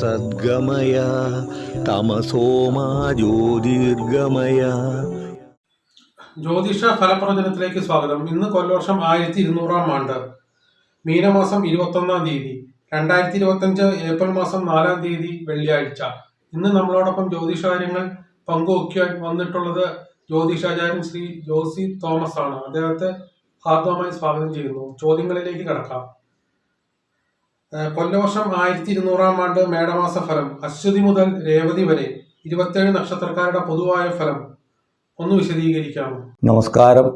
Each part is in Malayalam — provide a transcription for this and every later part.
സദ്ഗമയ തമസോമാ ജ്യോതിർഗമയ. ജ്യോതിഷ ഫലപ്രവചനത്തിലേക്ക് സ്വാഗതം. ഇന്ന് കൊല്ലവർഷം ആയിരത്തി ഇരുന്നൂറാം ആണ്ട്. മീനമാസം ഇരുപത്തൊന്നാം തീയതി. രണ്ടായിരത്തി ഇരുപത്തഞ്ച് ഏപ്രിൽ മാസം നാലാം തീയതി വെള്ളിയാഴ്ച. ഇന്ന് നമ്മളോടൊപ്പം ജ്യോതിഷ കാര്യങ്ങൾ പങ്കുവയ്ക്കാൻ വന്നിട്ടുള്ളത് ജ്യോതിഷാചാര്യൻ ശ്രീ ജോസി തോമസ് ആണ് അദ്ദേഹത്തെ ഹാർദവമായി സ്വാഗതം ചെയ്യുന്നു. ചോദ്യങ്ങളിലേക്ക് കടക്കാം. കൊല്ലവർഷം ആയിരത്തി ഇരുന്നൂറാം ആണ്ട് മേടമാസ ഫലം അശ്വതി മുതൽ രേവതി വരെ ഇരുപത്തേഴ് നക്ഷത്രക്കാരുടെ പൊതുവായ ഫലം ഒന്ന് വിശദീകരിക്കാമോ? നമസ്കാരം.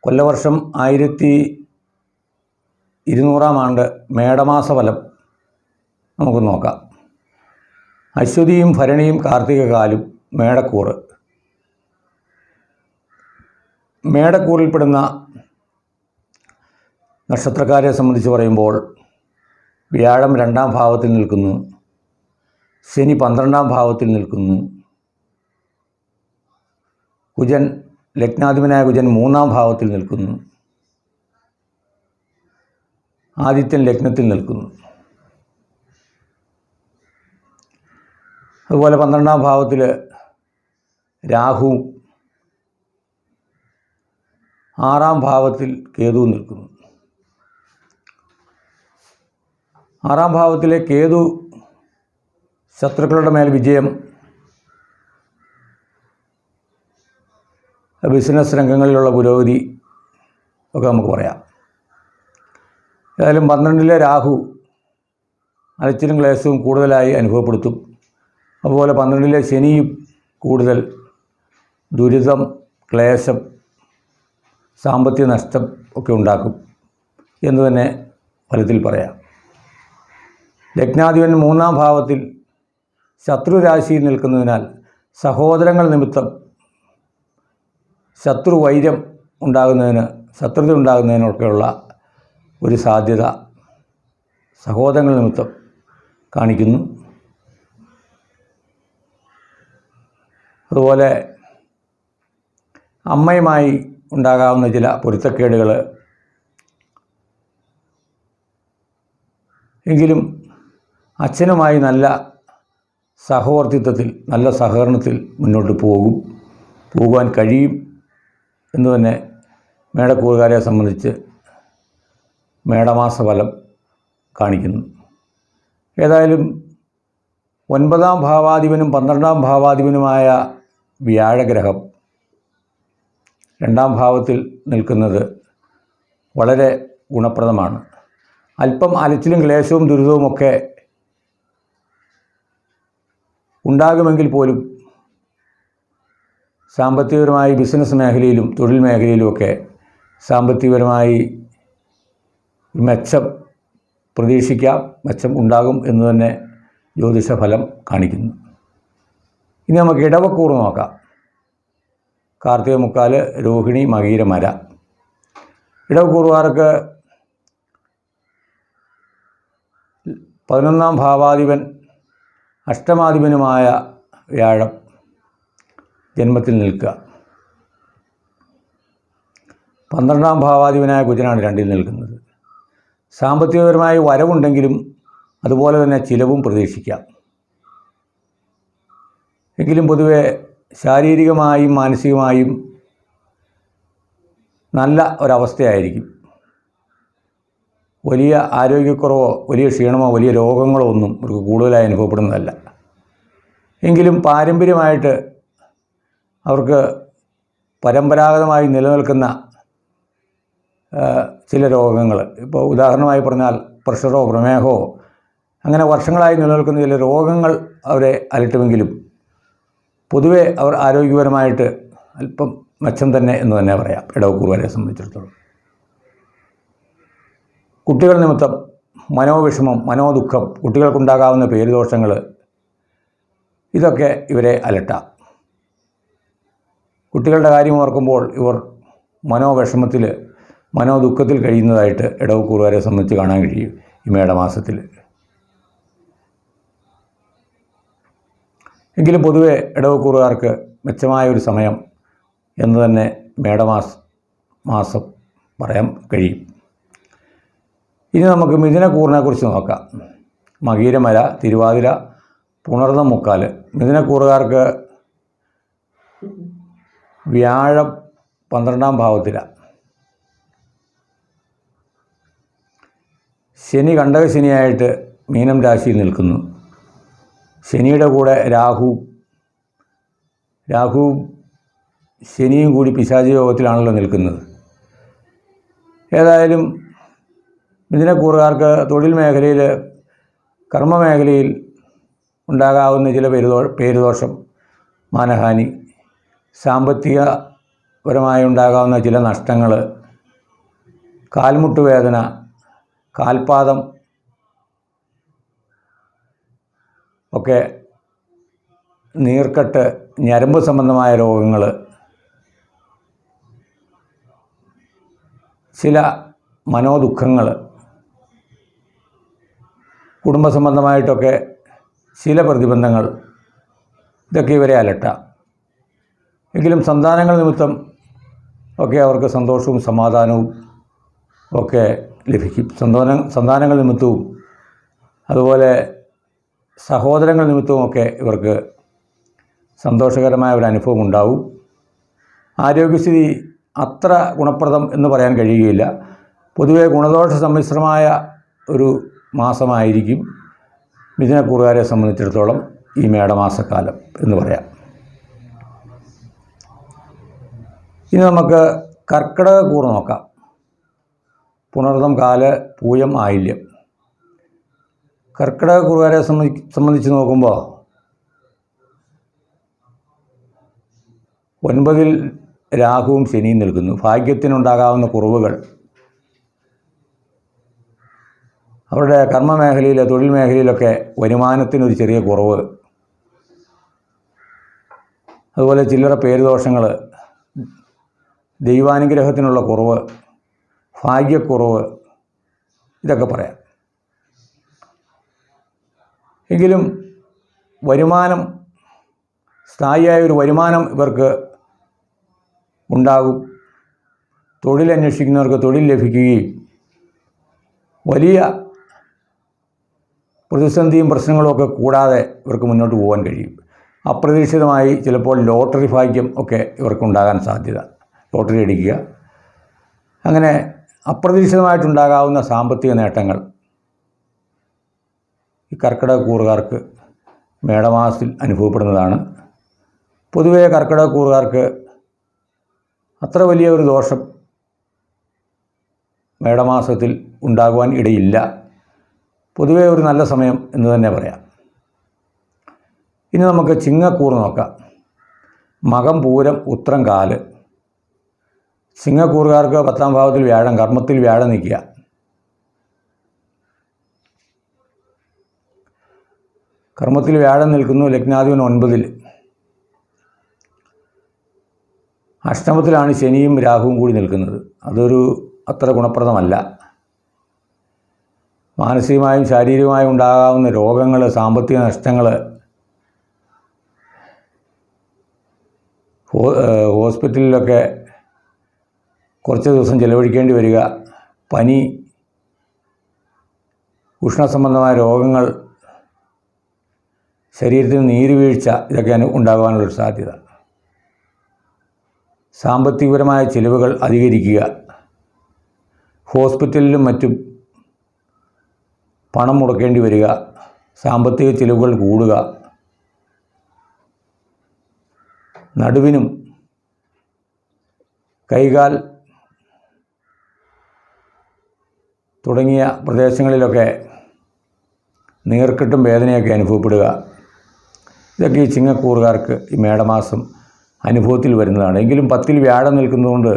കൊല്ലവർഷം ആയിരത്തി ഇരുന്നൂറാം ആണ്ട് മേടമാസ ഫലം നമുക്ക് നോക്കാം. അശ്വതിയും ഭരണിയും കാർത്തികകാലും മേടക്കൂറ്. മേടക്കൂറിൽപ്പെടുന്ന നക്ഷത്രക്കാരെ സംബന്ധിച്ച് പറയുമ്പോൾ വ്യാഴം രണ്ടാം ഭാവത്തിൽ നിൽക്കുന്നു. ശനി പന്ത്രണ്ടാം ഭാവത്തിൽ നിൽക്കുന്നു. കുജൻ ലഗ്നാധിപനായ കുജൻ മൂന്നാം ഭാവത്തിൽ നിൽക്കുന്നു. ആദിത്യൻ ലഗ്നത്തിൽ നിൽക്കുന്നു. അതുപോലെ പന്ത്രണ്ടാം ഭാവത്തിൽ രാഹു ആറാം ഭാവത്തിൽ കേതു നിൽക്കുന്നു. ആറാം ഭാവത്തിലെ കേതു ശത്രുക്കളുടെ മേൽ വിജയം ബിസിനസ് രംഗങ്ങളിലുള്ള പുരോഗതി ഒക്കെ നമുക്ക് പറയാം. ഏതായാലും പന്ത്രണ്ടിലെ രാഹു അലച്ചിലും ക്ലേശവും കൂടുതലായി അനുഭവപ്പെടുത്തും. അതുപോലെ പന്ത്രണ്ടിലെ ശനിയും കൂടുതൽ ദുരിതം ക്ലേശം സാമ്പത്തിക നഷ്ടം ഒക്കെ ഉണ്ടാക്കും എന്ന് തന്നെ ഫലത്തിൽ പറയാം. ലഗ്നാധിപൻ മൂന്നാം ഭാവത്തിൽ ശത്രുരാശിയിൽ നിൽക്കുന്നതിനാൽ സഹോദരങ്ങൾ നിമിത്തം ശത്രുവൈര്യം ഉണ്ടാകുന്നതിന് ശത്രുത ഉണ്ടാകുന്നതിനൊക്കെയുള്ള ഒരു സാധ്യത സഹോദരങ്ങൾ നിമിത്തം കാണിക്കുന്നു. അതുപോലെ അമ്മയുമായി ഉണ്ടാകാവുന്ന ചില പൊരുത്തക്കേടുകൾ എങ്കിലും അച്ഛനുമായി നല്ല സഹവർത്തിത്വത്തിൽ നല്ല സഹകരണത്തിൽ മുന്നോട്ട് പോകും. പോകുവാൻ കഴിയും എന്ന് തന്നെ മേടക്കൂറുകാരെ സംബന്ധിച്ച് മേടമാസ ഫലം കാണിക്കുന്നു. ഏതായാലും ഒൻപതാം ഭാവാധിപനും പന്ത്രണ്ടാം ഭാവാധിപനുമായ വ്യാഴഗ്രഹം രണ്ടാം ഭാവത്തിൽ നിൽക്കുന്നത് വളരെ ഗുണപ്രദമാണ്. അല്പം അലച്ചിലും ക്ലേശവും ദുരിതവുമൊക്കെ ഉണ്ടാകുമെങ്കിൽ പോലും സാമ്പത്തികപരമായി ബിസിനസ് മേഖലയിലും തൊഴിൽ മേഖലയിലുമൊക്കെ സാമ്പത്തികപരമായി മെച്ചം പ്രതീക്ഷിക്കാം മെച്ചം ഉണ്ടാകും എന്ന് തന്നെ ജ്യോതിഷ ഫലം കാണിക്കുന്നു. ഇനി നമുക്ക് ഇടവക്കൂറ് നോക്കാം. കാർത്തിക മുക്കാൽ രോഹിണി മകീരമര ഇടവക്കൂറുകാർക്ക് പതിനൊന്നാം ഭാവാധിപൻ അഷ്ടമാധിപനുമായ വ്യാഴം ജന്മത്തിൽ നിൽക്കുക. പന്ത്രണ്ടാം ഭാവാധിപനായ കുജനാണ് രണ്ടിൽ നിൽക്കുന്നത്. സാമ്പത്തികപരമായി വരവുണ്ടെങ്കിലും അതുപോലെ തന്നെ ചിലവും പ്രതീക്ഷിക്കാം. എങ്കിലും പൊതുവെ ശാരീരികമായും മാനസികമായും നല്ല ഒരവസ്ഥയായിരിക്കും. വലിയ ആരോഗ്യക്കുറവോ വലിയ ക്ഷീണമോ വലിയ രോഗങ്ങളോ ഒന്നും അവർക്ക് കൂടുതലായി അനുഭവപ്പെടുന്നതല്ല. എങ്കിലും പാരമ്പര്യമായിട്ട് അവർക്ക് പരമ്പരാഗതമായി നിലനിൽക്കുന്ന ചില രോഗങ്ങൾ. ഇപ്പോൾ ഉദാഹരണമായി പറഞ്ഞാൽ പ്രഷറോ പ്രമേഹമോ അങ്ങനെ വർഷങ്ങളായി നിലനിൽക്കുന്ന ചില രോഗങ്ങൾ അവരെ അലട്ടുമെങ്കിലും പൊതുവേ അവർ ആരോഗ്യപരമായിട്ട് അല്പം മെച്ചം തന്നെ എന്ന് തന്നെ പറയാം ഇടവക്കൂറുവരെ സംബന്ധിച്ചിടത്തോളം. കുട്ടികൾ നിമിത്തം മനോവിഷമം മനോദുഃഖം കുട്ടികൾക്കുണ്ടാകാവുന്ന പേരുദോഷങ്ങൾ ഇതൊക്കെ ഇവരെ അലട്ടാം. കുട്ടികളുടെ കാര്യം ഓർക്കുമ്പോൾ ഇവർ മനോവിഷമത്തിൽ മനോദുഃഖത്തിൽ കഴിയുന്നതായിട്ട് ഇടവക്കൂറുകാരെ സംബന്ധിച്ച് കാണാൻ കഴിയും ഈ മേടമാസത്തിൽ എങ്കിലും പൊതുവെ ഇടവക്കൂറുകാർക്ക് മെച്ചമായ ഒരു സമയം എന്ന് തന്നെ മേടമാസ മാസം പറയാൻ കഴിയും. ഇനി നമുക്ക് മിഥുനക്കൂറിനെക്കുറിച്ച് നോക്കാം. മകീരമല തിരുവാതിര പുണർന്ന മുക്കാൽ മിഥുനക്കൂറുകാർക്ക് വ്യാഴം പന്ത്രണ്ടാം ഭാവത്തിലാണ് ശനി കണ്ടകശനിയായിട്ട് മീനം രാശിയിൽ നിൽക്കുന്നു. ശനിയുടെ കൂടെ രാഹു രാഹു ശനിയും കൂടി പിശാചി യോഗത്തിലാണല്ലോ നിൽക്കുന്നത്. ഏതായാലും മിഥുനക്കൂറുകാർക്ക് തൊഴിൽ മേഖലയിൽ കർമ്മ മേഖലയിൽ ഉണ്ടാകാവുന്ന ചില പേരുദോ പേരുദോഷം മാനഹാനി സാമ്പത്തികപരമായി ഉണ്ടാകാവുന്ന ചില നഷ്ടങ്ങൾ കാൽമുട്ട് വേദന കാൽപാദം ഒക്കെ നീർക്കെട്ട് ഞരമ്പ് സംബന്ധമായ രോഗങ്ങൾ ചില മനോദുഃഖങ്ങൾ കുടുംബ സംബന്ധമായിട്ടൊക്കെ ചില പ്രതിബന്ധങ്ങൾ ഇതൊക്കെ ഇവരെ അലട്ടാം. എങ്കിലും സന്താനങ്ങൾ നിമിത്തം ഒക്കെ അവർക്ക് സന്തോഷവും സമാധാനവും ഒക്കെ ലഭിക്കും. സന്താന സന്താനങ്ങൾ നിമിത്തവും അതുപോലെ സഹോദരങ്ങൾ നിമിത്തവും ഒക്കെ ഇവർക്ക് സന്തോഷകരമായ ഒരു അനുഭവം ഉണ്ടാവും. ആരോഗ്യസ്ഥിതി അത്ര ഗുണപ്രദം എന്ന് പറയാൻ കഴിയുകയില്ല. പൊതുവേ ഗുണദോഷ സമ്മിശ്രമായ ഒരു മാസമായിരിക്കും. മിഥുനക്കൂറുകാരെ സംബന്ധിച്ചിടത്തോളം ഈ മേടമാസക്കാലം എന്ന് പറയാം. ഇനി നമുക്ക് കർക്കിടക കൂറ് നോക്കാം. പുണർതം കാല പൂയം ആയില്യം. കർക്കിടക കുറുകാരെ സംബന്ധി സംബന്ധിച്ച് നോക്കുമ്പോൾ ഒൻപതിൽ രാഹുവും ശനിയും നിൽക്കുന്നു. ഭാഗ്യത്തിനുണ്ടാകാവുന്ന കുറവുകൾ അവരുടെ കർമ്മ മേഖലയിൽ തൊഴിൽ മേഖലയിലൊക്കെ വരുമാനത്തിനൊരു ചെറിയ കുറവ്. അതുപോലെ ചില്ലറ പേരുദോഷങ്ങൾ ദൈവാനുഗ്രഹത്തിനുള്ള കുറവ് ഭാഗ്യക്കുറവ് ഇതൊക്കെ പറയാം. എങ്കിലും വരുമാനം സ്ഥായിയായ ഒരു വരുമാനം ഇവർക്ക് ഉണ്ടാകും. തൊഴിൽ അന്വേഷിക്കുന്നവർക്ക് തൊഴിൽ ലഭിക്കുകയും വലിയ പ്രതിസന്ധിയും പ്രശ്നങ്ങളും ഒക്കെ കൂടാതെ ഇവർക്ക് മുന്നോട്ട് പോകാൻ കഴിയും. അപ്രതീക്ഷിതമായി ചിലപ്പോൾ ലോട്ടറി ഭാഗ്യം ഒക്കെ ഇവർക്കുണ്ടാകാൻ സാധ്യത. ലോട്ടറി അടിക്കുക. അങ്ങനെ അപ്രതീക്ഷിതമായിട്ടുണ്ടാകാവുന്ന സാമ്പത്തിക നേട്ടങ്ങൾ. ഈ കർക്കിടക കൂറുകാർക്ക് മേടമാസത്തിൽ അനുഭവപ്പെടുന്നതാണ്. പൊതുവേ കർക്കിടക കൂറുകാർക്ക് അത്ര വലിയ ഒരു ദോഷം മേടമാസത്തിൽ ഉണ്ടാകുവാൻ ഇടയില്ല. പൊതുവേ ഒരു നല്ല സമയം എന്ന് തന്നെ പറയാം. ഇനി നമുക്ക് ചിങ്ങക്കൂർ നോക്കാം. മകം പൂരം ഉത്രം കാൽ. ചിങ്ങക്കൂറുകാർക്ക് പത്താം ഭാവത്തിൽ വ്യാഴം കർമ്മത്തിൽ വ്യാഴം നിൽക്കുക. കർമ്മത്തിൽ വ്യാഴം നിൽക്കുന്നു ലഗ്നാധിപൻ ഒൻപതിൽ. അഷ്ടമത്തിലാണ് ശനിയും രാഹുവും കൂടി നിൽക്കുന്നത്. അതൊരു അത്ര ഗുണപ്രദമല്ല. മാനസികമായും ശാരീരികമായും ഉണ്ടാകാവുന്ന രോഗങ്ങൾ സാമ്പത്തിക നഷ്ടങ്ങൾ ഹോസ്പിറ്റലിലൊക്കെ കുറച്ച് ദിവസം ചിലവഴിക്കേണ്ടി വരിക പനി ഉഷ്ണസംബന്ധമായ രോഗങ്ങൾ ശരീരത്തിന് നീരുവീഴ്ച ഇതൊക്കെ ഉണ്ടാകാനുള്ളൊരു സാധ്യത. സാമ്പത്തികപരമായ ചിലവുകൾ അധികരിക്കുക. ഹോസ്പിറ്റലിലും മറ്റും പണം മുടക്കേണ്ടി വരിക സാമ്പത്തിക ചിലവുകൾ കൂടുക നടുവിനും കൈകാൽ തുടങ്ങിയ പ്രദേശങ്ങളിലൊക്കെ നീർക്കെട്ടും വേദനയൊക്കെ അനുഭവപ്പെടുക. ഇതൊക്കെ ഈ ചിങ്ങക്കൂറുകാർക്ക് ഈ മേടമാസം അനുഭവത്തിൽ വരുന്നതാണ്. എങ്കിലും പത്തിൽ വ്യാഴം നിൽക്കുന്നതുകൊണ്ട്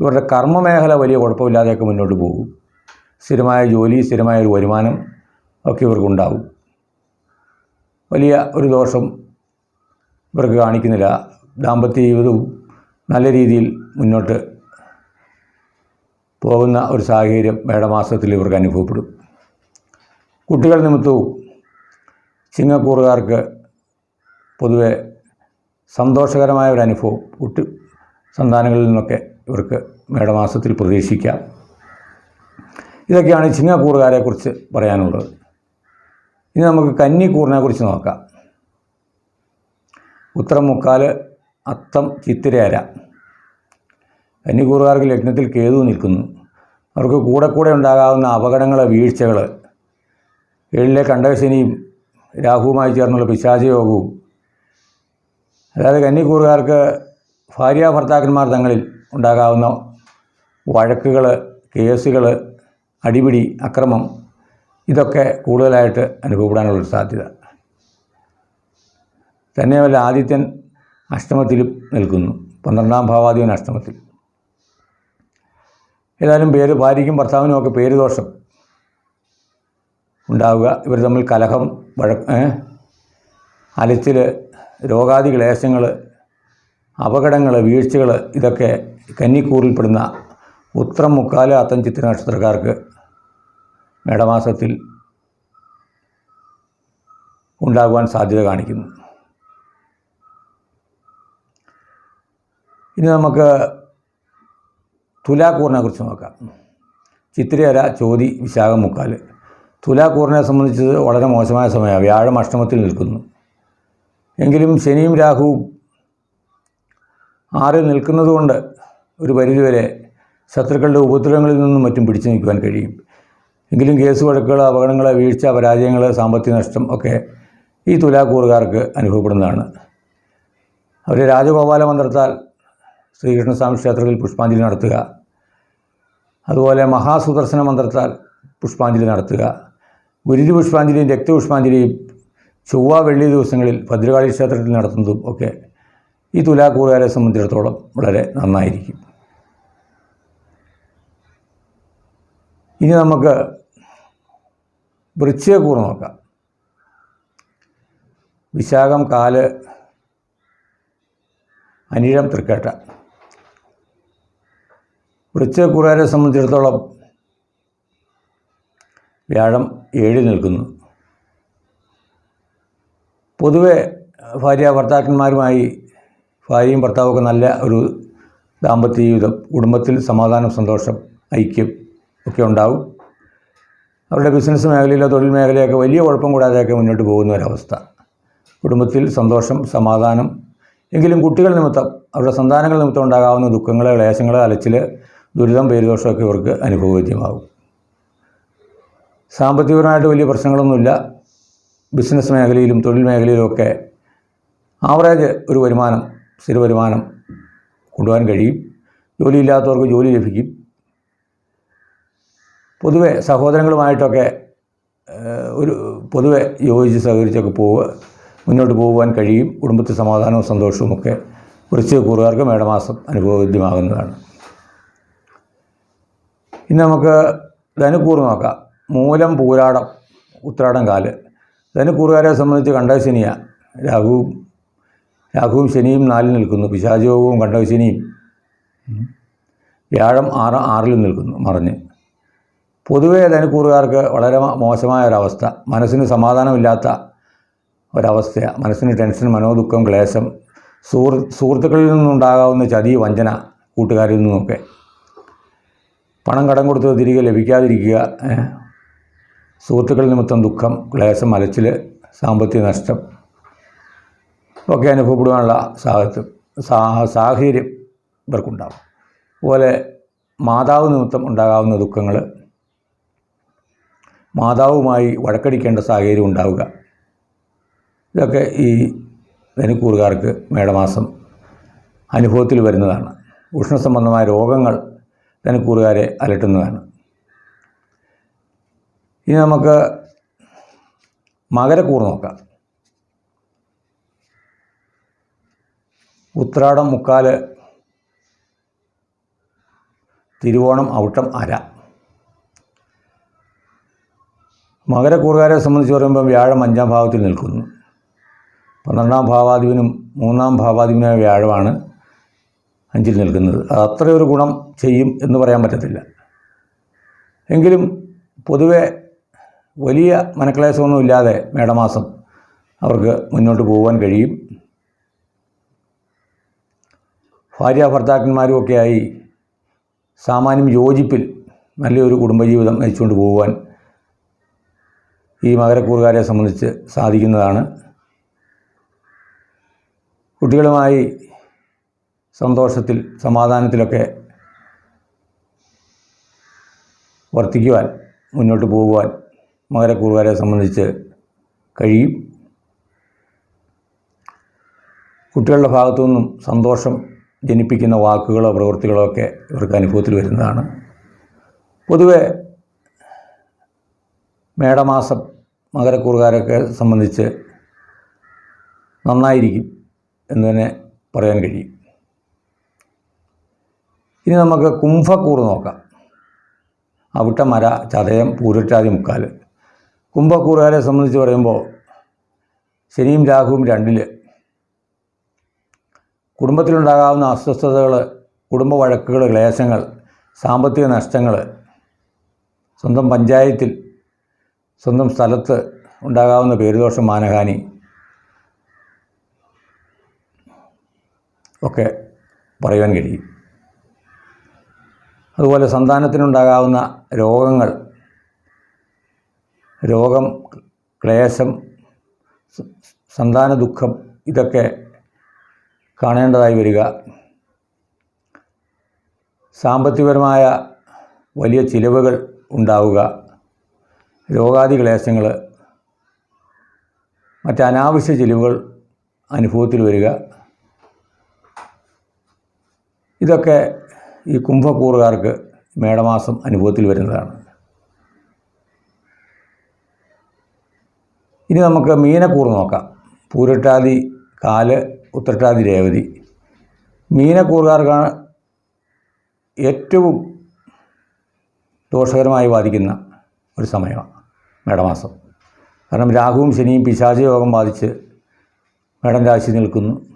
ഇവരുടെ കർമ്മമേഖല വലിയ കുഴപ്പമില്ലാതെയൊക്കെ മുന്നോട്ട് പോകും. സ്ഥിരമായ ജോലി സ്ഥിരമായ ഒരു വരുമാനം ഒക്കെ ഇവർക്കുണ്ടാവും. വലിയ ഒരു ദോഷം ഇവർക്ക് കാണിക്കുന്നില്ല. ദാമ്പത്യ ജീവിതവും നല്ല രീതിയിൽ മുന്നോട്ട് പോകുന്ന ഒരു സാഹചര്യം മേടമാസത്തിൽ ഇവർക്ക് അനുഭവപ്പെടും. കുട്ടികൾ നിമിത്തവും ചിങ്ങക്കൂറുകാർക്ക് പൊതുവെ സന്തോഷകരമായ ഒരു അനുഭവം. കുട്ടി സന്താനങ്ങളിൽ നിന്നൊക്കെ ഇവർക്ക് മേടമാസത്തിൽ പ്രതീക്ഷിക്കാം. ഇതൊക്കെയാണ് ചിങ്ങക്കൂറുകാരെക്കുറിച്ച് പറയാനുള്ളത്. ഇനി നമുക്ക് കന്നിക്കൂറിനെ കുറിച്ച് നോക്കാം. ഉത്തരം മുക്കാൽ അത്തം ചിത്തിരേര കന്നിക്കൂറുകാർക്ക് ലഗ്നത്തിൽ കേതു നിൽക്കുന്നു. അവർക്ക് കൂടെ കൂടെ ഉണ്ടാകാവുന്ന അപകടങ്ങൾ വീഴ്ചകൾ ഏഴിലെ കണ്ടകശനിയും രാഹുവുമായി ചേർന്നുള്ള പിശാചയോഗവും. അതായത് കന്നിക്കൂറുകാർക്ക് ഭാര്യ ഭർത്താക്കന്മാർ തങ്ങളിൽ ഉണ്ടാകാവുന്ന വഴക്കുകൾ കേസുകൾ അടിപിടി അക്രമം ഇതൊക്കെ കൂടുതലായിട്ട് അനുഭവപ്പെടാനുള്ളൊരു സാധ്യത. തന്നെയുമല്ല ആദിത്യൻ അഷ്ടമത്തിലും നിൽക്കുന്നു. പന്ത്രണ്ടാം ഭാവാധിപൻ അഷ്ടമത്തിൽ. ഏതായാലും പേര് ഭാര്യയ്ക്കും ഭർത്താവിനും ഒക്കെ പേര് ദോഷം ഉണ്ടാവുക. ഇവർ തമ്മിൽ കലഹം വഴ? അലച്ചിൽ രോഗാദി ക്ലേശങ്ങൾ അപകടങ്ങൾ വീഴ്ചകൾ ഇതൊക്കെ കന്നിക്കൂറിൽപ്പെടുന്ന ഉത്രം മുക്കാൽ അത്തം ചിത്ര നക്ഷത്രക്കാർക്ക് മേടമാസത്തിൽ ഉണ്ടാകുവാൻ സാധ്യത കാണിക്കുന്നു. ഇനി നമുക്ക് തുലാക്കൂറിനെ കുറിച്ച് നോക്കാം. ചിത്രയര ചോതി വിശാഖം മുക്കാൽ തുലാക്കൂറിനെ സംബന്ധിച്ചത് വളരെ മോശമായ സമയമാണ്. വ്യാഴം അഷ്ടമത്തിൽ നിൽക്കുന്നു. എങ്കിലും ശനിയും രാഹുവും ആറിൽ നിൽക്കുന്നതുകൊണ്ട് ഒരു പരിധിവരെ ശത്രുക്കളുടെ ഉപദ്രവങ്ങളിൽ നിന്നും മറ്റും പിടിച്ചു നിൽക്കുവാൻ കഴിയും. എങ്കിലും കേസ് വഴക്കുകൾ അപകടങ്ങൾ വീഴ്ച പരാജയങ്ങൾ സാമ്പത്തിക നഷ്ടം ഒക്കെ ഈ തുലാക്കൂറുകാർക്ക് അനുഭവപ്പെടുന്നതാണ്. അവർ രാജഗോപാല മന്ത്രത്താൽ ശ്രീകൃഷ്ണസ്വാമി ക്ഷേത്രത്തിൽ പുഷ്പാഞ്ജലി നടത്തുക. അതുപോലെ മഹാസുദർശന മന്ത്രത്താൽ പുഷ്പാഞ്ജലി നടത്തുക. ഗുരുതി പുഷ്പാഞ്ജലിയും രക്തപുഷ്പാഞ്ജലിയും ചൊവ്വ വെള്ളി ദിവസങ്ങളിൽ ഭദ്രകാളി ക്ഷേത്രത്തിൽ നടത്തുന്നതും ഒക്കെ ഈ തുലാക്കൂറുകാരെ സംബന്ധിച്ചിടത്തോളം വളരെ നന്നായിരിക്കും. ഇനി നമുക്ക് വൃശ്ചികക്കൂർ നോക്കാം. വിശാഖം കാൽ അനിഴം തൃക്കേട്ട. വൃശ്ചികക്കൂറുകാരെ സംബന്ധിച്ചിടത്തോളം വ്യാഴം ഏഴി നിൽക്കുന്നു. പൊതുവെ ഭാര്യ ഭർത്താക്കന്മാരുമായി ഭാര്യയും ഭർത്താവൊക്കെ നല്ല ഒരു ദാമ്പത്യ ജീവിതം കുടുംബത്തിൽ സമാധാനം സന്തോഷം ഐക്യം ഒക്കെ ഉണ്ടാവും. അവരുടെ ബിസിനസ് മേഖലയിലോ തൊഴിൽ മേഖലയൊക്കെ വലിയ കുഴപ്പം കൂടാതെയൊക്കെ മുന്നോട്ട് പോകുന്ന ഒരവസ്ഥ. കുടുംബത്തിൽ സന്തോഷം സമാധാനം എങ്കിലും കുട്ടികൾ നിമിത്തം അവരുടെ സന്താനങ്ങൾ നിമിത്തം ഉണ്ടാകാവുന്ന ദുഃഖങ്ങൾ ക്ലേശങ്ങൾ അലച്ചിൽ ദുരിതം പേരുദോഷമൊക്കെ ഇവർക്ക് അനുഭവവേദ്യമാകും സാമ്പത്തികപരമായിട്ട് വലിയ പ്രശ്നങ്ങളൊന്നുമില്ല. ബിസിനസ് മേഖലയിലും തൊഴിൽ മേഖലയിലുമൊക്കെ ആവറേജ് ഒരു വരുമാനം സ്ഥിര വരുമാനം കൊണ്ടുപോകാൻ കഴിയും. ജോലിയില്ലാത്തവർക്ക് ജോലി ലഭിക്കും. പൊതുവെ സഹോദരങ്ങളുമായിട്ടൊക്കെ ഒരു പൊതുവെ യോജിച്ച് സഹകരിച്ചൊക്കെ പോവുക മുന്നോട്ട് പോകുവാൻ കഴിയും. കുടുംബത്തിൽ സമാധാനവും സന്തോഷവും ഒക്കെ വൃശ്ചിക കൂറുകാർക്ക് മേടമാസം അനുഭവവേദ്യമാകുന്നതാണ്. ഇനി നമുക്ക് ധനുക്കൂർ നോക്കാം. മൂലം പൂരാടം ഉത്രാടം കാൽ. ധനുക്കൂറുകാരെ സംബന്ധിച്ച് കണ്ടശനിയ രാഹുവും രാഹുവും ശനിയും നാലിൽ നിൽക്കുന്നു. പിശാചയോഗവും കണ്ടശനിയും വ്യാഴം ആറ് ആറിലും നിൽക്കുന്നു മറിഞ്ഞ്. പൊതുവേ ധനുക്കൂറുകാർക്ക് വളരെ മോശമായ ഒരവസ്ഥ മനസ്സിന് സമാധാനമില്ലാത്ത ഒരവസ്ഥയാണ് മനസ്സിന് ടെൻഷൻ മനോദുഃഖം ക്ലേശം. സുഹൃ സുഹൃത്തുക്കളിൽ നിന്നുണ്ടാകാവുന്ന ചതി വഞ്ചന കൂട്ടുകാരിൽ നിന്നുമൊക്കെ. പണം കടം കൊടുത്ത് തിരികെ ലഭിക്കാതിരിക്കുക സുഹൃത്തുക്കൾ നിമിത്തം ദുഃഖം ക്ലേശം അലച്ചിൽ സാമ്പത്തിക നഷ്ടം ഒക്കെ അനുഭവപ്പെടുവാനുള്ള സാഹചര്യം സാഹചര്യം ഇവർക്കുണ്ടാകും അതുപോലെ മാതാവ് നിമിത്തം ഉണ്ടാകാവുന്ന ദുഃഖങ്ങൾ മാതാവുമായി വഴക്കടിക്കേണ്ട സാഹചര്യം ഉണ്ടാവുക. ഇതൊക്കെ ഈ ധനുക്കൂറുകാർക്ക് മേടമാസം അനുഭവത്തിൽ വരുന്നതാണ്. ഉഷ്ണസംബന്ധമായ രോഗങ്ങൾ ധനുക്കൂറുകാരെ അലട്ടുന്നതാണ്. ഇനി നമുക്ക് മകരക്കൂർ നോക്കാം. ഉത്രാടം മുക്കാൽ തിരുവോണം ഔട്ടം അര. മകരക്കൂറുകാരെ സംബന്ധിച്ച് പറയുമ്പോൾ വ്യാഴം അഞ്ചാം ഭാവത്തിൽ നിൽക്കുന്നു. പന്ത്രണ്ടാം ഭാവാധിപനും മൂന്നാം ഭാവാധിപനായ വ്യാഴമാണ് അഞ്ചിൽ നിൽക്കുന്നത്. അത് അത്രയൊരു ഗുണം ചെയ്യും എന്ന് പറയാൻ പറ്റത്തില്ല. എങ്കിലും പൊതുവെ വലിയ മനക്ലേശമൊന്നും ഇല്ലാതെ മേടമാസം അവർക്ക് മുന്നോട്ട് പോകാൻ കഴിയും. ഭാര്യ ഭർത്താക്കന്മാരുമൊക്കെയായി സാമാന്യം യോജിപ്പിൽ നല്ലൊരു കുടുംബജീവിതം നയിച്ചുകൊണ്ട് പോകുവാൻ ഈ മകരക്കൂറുകാരെ സംബന്ധിച്ച് സാധിക്കുന്നതാണ്. കുട്ടികളുമായി സന്തോഷത്തിൽ സമാധാനത്തിലൊക്കെ വർത്തിക്കുവാൻ മുന്നോട്ട് പോകുവാൻ മകരക്കൂറുകാരെ സംബന്ധിച്ച് കഴിയും. കുട്ടികളുടെ ഭാഗത്തു നിന്നും സന്തോഷം ജനിപ്പിക്കുന്ന വാക്കുകളോ പ്രവൃത്തികളോ ഒക്കെ ഇവർക്ക് അനുഭവത്തിൽ വരുന്നതാണ്. പൊതുവെ മേടമാസം മകരക്കൂറുകാരൊക്കെ സംബന്ധിച്ച് നന്നായിരിക്കും എന്ന് തന്നെ പറയാൻ കഴിയും. ഇനി നമുക്ക് കുംഭക്കൂറ് നോക്കാം. അവിട്ട മര ചതയം പൂരറ്റാതി മുക്കാൽ. കുംഭക്കൂറുകാരെ സംബന്ധിച്ച് പറയുമ്പോൾ ശനിയും രാഹുവും രണ്ടിൽ കുടുംബത്തിലുണ്ടാകാവുന്ന അസ്വസ്ഥതകൾ കുടുംബ വഴക്കുകൾ ക്ലേശങ്ങൾ സാമ്പത്തിക നഷ്ടങ്ങൾ സ്വന്തം പഞ്ചായത്തിൽ സ്വന്തം സ്ഥലത്ത് ഉണ്ടാകാവുന്ന പേരുദോഷം മാനഹാനി. ഒക്കെ പറയുവാൻ കഴിയും. അതുപോലെ സന്താനത്തിനുണ്ടാകാവുന്ന രോഗങ്ങൾ രോഗം ക്ലേശം സന്താന ദുഃഖം ഇതൊക്കെ കാണേണ്ടതായി വരിക. സാമ്പത്തികപരമായ വലിയ ചിലവുകൾ ഉണ്ടാവുക. രോഗാദി ക്ലേശങ്ങൾ മറ്റ് അനാവശ്യ ചിലവുകൾ അനുഭവത്തിൽ വരിക. ഇതൊക്കെ ഈ കുംഭക്കൂറുകാർക്ക് മേടമാസം അനുഭവത്തിൽ വരുന്നതാണ്. ഇനി നമുക്ക് മീനക്കൂർ നോക്കാം. പൂരട്ടാതി കാൽ ഉത്രട്ടാതി രേവതി. മീനക്കൂറുകാർക്കാണ് ഏറ്റവും ദോഷകരമായി ബാധിക്കുന്ന ഒരു സമയമാണ്. മേടമാസം. കാരണം രാഹുവും ശനിയും പിശാച യോഗം ബാധിച്ച് മേടം രാശി നിൽക്കുന്നു.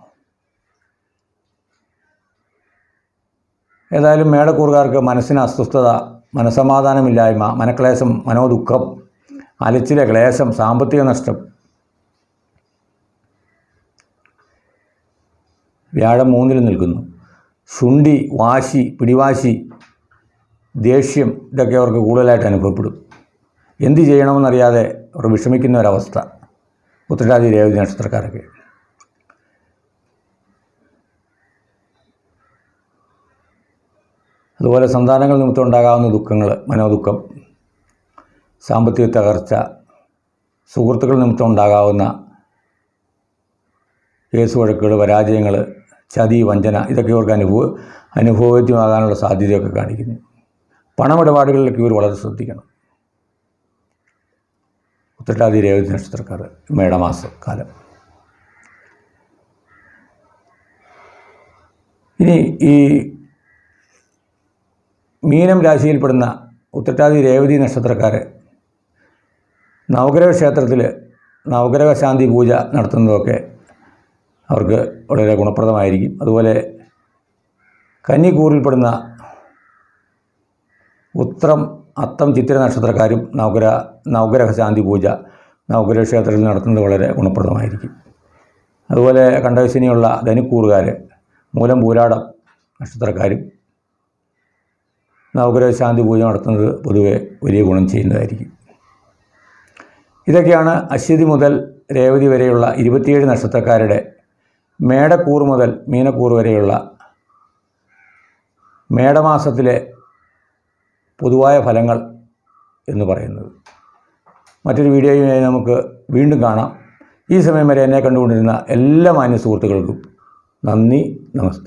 ഏതായാലും മേടക്കൂറുകാർക്ക് മനസ്സിന് അസ്വസ്ഥത മനസമാധാനമില്ലായ്മ മനക്ലേശം മനോദുഃഖം അലച്ചിലെ ക്ലേശം സാമ്പത്തിക നഷ്ടം. വ്യാഴം മൂന്നിൽ നിൽക്കുന്നു. ശുണ്ടി വാശി പിടിവാശി ദേഷ്യം ഇതൊക്കെ അവർക്ക് കൂടുതലായിട്ട് അനുഭവപ്പെടും. എന്ത് ചെയ്യണമെന്നറിയാതെ അവർ വിഷമിക്കുന്ന ഒരവസ്ഥ പുത്രരാജി രേവതി നക്ഷത്രക്കാരൊക്കെ. അതുപോലെ സന്താനങ്ങൾ നിമിത്തം ഉണ്ടാകാവുന്ന ദുഃഖങ്ങൾ മനോദുഃഖം സാമ്പത്തിക തകർച്ച സുഹൃത്തുക്കൾ നിമിത്തം ഉണ്ടാകാവുന്ന കേസ് വഴക്കുകൾ പരാജയങ്ങൾ ചതി വഞ്ചന ഇതൊക്കെ ഇവർക്ക് അനുഭവ അനുഭവവേദ്യമാകാനുള്ള സാധ്യതയൊക്കെ കാണിക്കുന്നു. പണമിടപാടുകളിലൊക്കെ ഇവർ വളരെ ശ്രദ്ധിക്കണം. ഉത്തരട്ടാതി രേവതി നക്ഷത്രക്കാർ മേടമാസ കാലം ഇനി ഈ മീനം രാശിയിൽപ്പെടുന്ന ഉത്രട്ടാതി രേവതി നക്ഷത്രക്കാർ നവഗ്രഹ ക്ഷേത്രത്തിൽ നവഗ്രഹ ശാന്തി പൂജ നടത്തുന്നതൊക്കെ അവർക്ക് വളരെ ഗുണപ്രദമായിരിക്കും. അതുപോലെ കന്നിക്കൂറിൽപ്പെടുന്ന ഉത്രം അത്തം ചിത്തിര നക്ഷത്രക്കാരും നവഗ്രഹ നവഗ്രഹ ശാന്തി പൂജ നവഗ്രഹ ക്ഷേത്രത്തിൽ നടത്തുന്നത് വളരെ ഗുണപ്രദമായിരിക്കും. അതുപോലെ കണ്ടവശിനിയുള്ള ധനുക്കൂറുകാർ മൂലം പൂരാടം നക്ഷത്രക്കാരും നവഗ്രഹ ശാന്തി പൂജ നടത്തുന്നത് പൊതുവെ വലിയ ഗുണം ചെയ്യുന്നതായിരിക്കും. ഇതൊക്കെയാണ് അശ്വതി മുതൽ രേവതി വരെയുള്ള ഇരുപത്തിയേഴ് നക്ഷത്രക്കാരുടെ മേടക്കൂർ മുതൽ മീനക്കൂർ വരെയുള്ള മേടമാസത്തിലെ പൊതുവായ ഫലങ്ങൾ എന്ന് പറയുന്നത്. മറ്റൊരു വീഡിയോയുമായി നമുക്ക് വീണ്ടും കാണാം. ഈ സമയം വരെ എന്നെ കണ്ടുകൊണ്ടിരുന്ന എല്ലാ മാന്യ സുഹൃത്തുക്കൾക്കും നന്ദി നമസ്തേ.